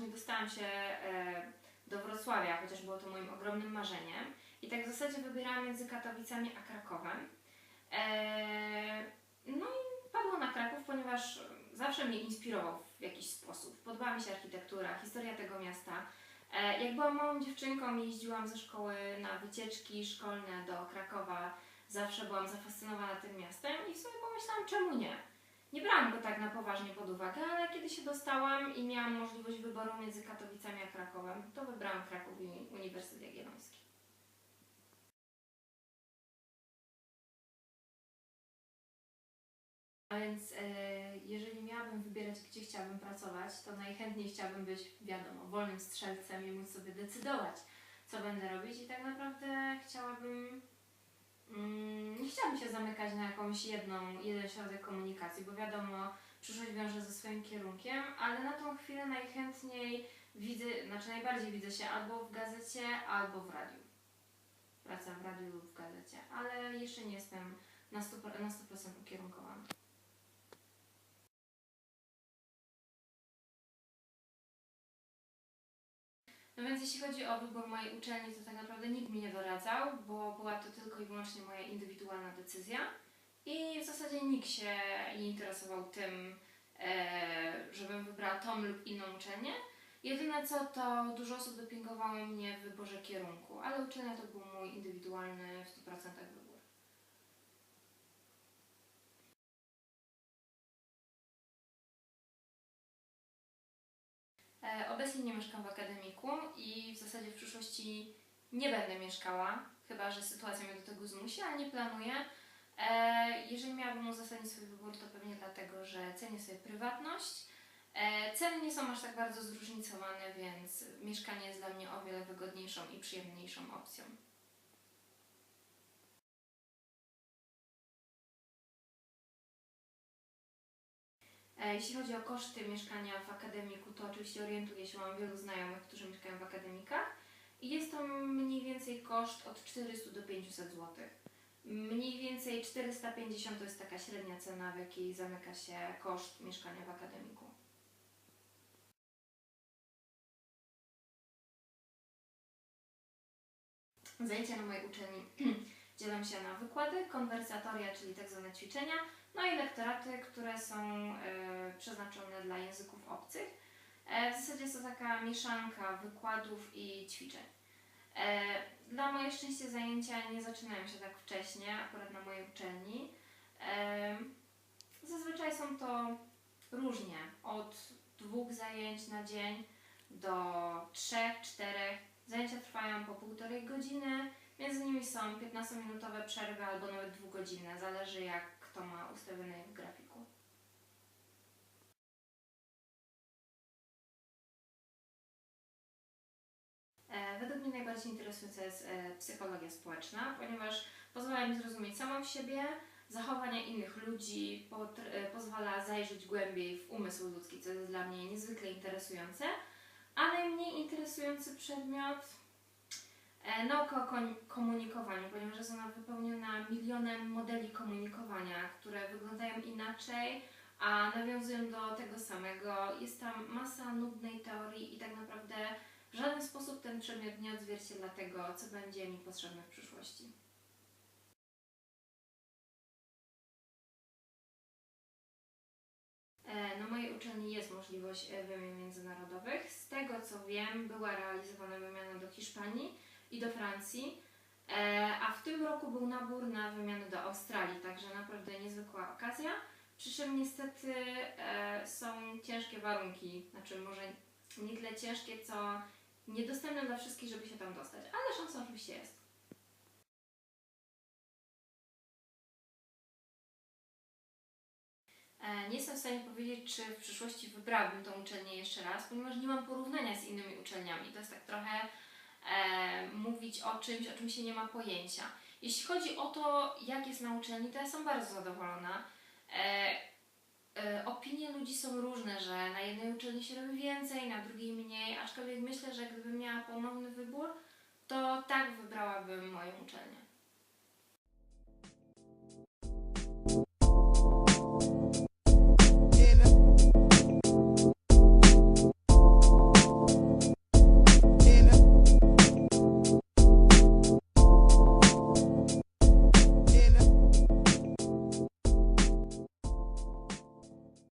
nie dostałam się e, do Wrocławia, chociaż było to moim ogromnym marzeniem. I tak w zasadzie wybierałam między Katowicami a Krakowem. E, no i padło na Kraków, ponieważ zawsze mnie inspirował w jakiś sposób. Podobała mi się architektura, historia tego miasta. E, jak byłam małą dziewczynką, jeździłam ze szkoły na wycieczki szkolne do Krakowa. Zawsze byłam zafascynowana tym miastem i sobie pomyślałam, czemu nie? Nie brałam go tak na poważnie pod uwagę, ale kiedy się dostałam i miałam możliwość wyboru między Katowicami a Krakowem, to wybrałam Kraków i Uniwersytet Jagielloński. A więc e, jeżeli miałabym wybierać, gdzie chciałabym pracować, to najchętniej chciałabym być, wiadomo, wolnym strzelcem i móc sobie decydować, co będę robić i tak naprawdę chciałabym chciałabym się zamykać na jakąś jedną, jeden środek komunikacji, bo wiadomo, przyszłość wiąże ze swoim kierunkiem, ale na tą chwilę najchętniej widzę, znaczy najbardziej widzę się albo w gazecie, albo w radiu. Praca w radiu lub w gazecie, ale jeszcze nie jestem na 100%, na 100% ukierunkowana. No więc jeśli chodzi o wybór mojej uczelni, to tak naprawdę nikt mi nie doradzał, bo była to tylko i wyłącznie moja indywidualna decyzja. I w zasadzie nikt się nie interesował tym, e, żebym wybrała tą lub inną uczelnię. Jedyne co, to dużo osób dopingowało mnie w wyborze kierunku, ale uczelnia to był mój indywidualny w 100% wybór. Obecnie nie mieszkam w akademiku i w zasadzie w przyszłości nie będę mieszkała, chyba że sytuacja mnie do tego zmusi, ale nie planuję. E, Jeżeli miałabym uzasadnić swój wybór, to pewnie dlatego, że cenię sobie prywatność. E, Ceny nie są aż tak bardzo zróżnicowane, więc mieszkanie jest dla mnie o wiele wygodniejszą i przyjemniejszą opcją. Jeśli chodzi o koszty mieszkania w akademiku, to oczywiście orientuję się, mam wielu znajomych, którzy mieszkają w akademikach i jest to mniej więcej koszt od 400 do 500 zł. Mniej więcej 450 to jest taka średnia cena, w jakiej zamyka się koszt mieszkania w akademiku. Zajęcia na mojej uczelni się na wykłady, konwersatoria, czyli tak zwane ćwiczenia, no i lektoraty, które są e, przeznaczone dla języków obcych. E, w zasadzie jest to taka mieszanka wykładów i ćwiczeń. E, dla mojej szczęście zajęcia nie zaczynają się tak wcześnie, akurat na mojej uczelni. E, zazwyczaj są to różnie, od dwóch zajęć na dzień do trzech, czterech. Zajęcia trwają po półtorej godziny, między nimi są 15-minutowe przerwy albo nawet dwugodzinne, zależy jak kto ma ustawione w grafiku. E, Według mnie najbardziej interesująca jest e, psychologia społeczna, ponieważ pozwala mi zrozumieć samą siebie, zachowania innych ludzi, e, pozwala zajrzeć głębiej w umysł ludzki, co jest dla mnie niezwykle interesujące. A najmniej interesujący przedmiot nauka o kon- komunikowaniu, ponieważ jest ona wypełniona milionem modeli komunikowania, które wyglądają inaczej, a nawiązują do tego samego. Jest tam masa nudnej teorii i tak naprawdę w żaden sposób ten przedmiot nie odzwierciedla tego, co będzie mi potrzebne w przyszłości. E, Na mojej uczelni jest możliwość e, wymian międzynarodowych. Z tego co wiem, była realizowana wymiana do Hiszpanii i do Francji, E, a w tym roku był nabór na wymianę do Australii, także naprawdę niezwykła okazja. Przy czym niestety e, są ciężkie warunki, znaczy może nie tyle ciężkie, co niedostępne dla wszystkich, żeby się tam dostać, ale szansa oczywiście jest. E, Nie jestem w stanie powiedzieć, czy w przyszłości wybrałabym tą uczelnię jeszcze raz, ponieważ nie mam porównania z innymi uczelniami. To jest tak trochę e, mówić o czymś, o czym się nie ma pojęcia. Jeśli chodzi o to, jak jest na uczelni, to ja jestem bardzo zadowolona. E, e, opinie ludzi są różne, że na jednej uczelni się robi więcej, na drugiej mniej, aczkolwiek myślę, że gdybym miała ponowny wybór, to tak wybrałabym moją uczelnię.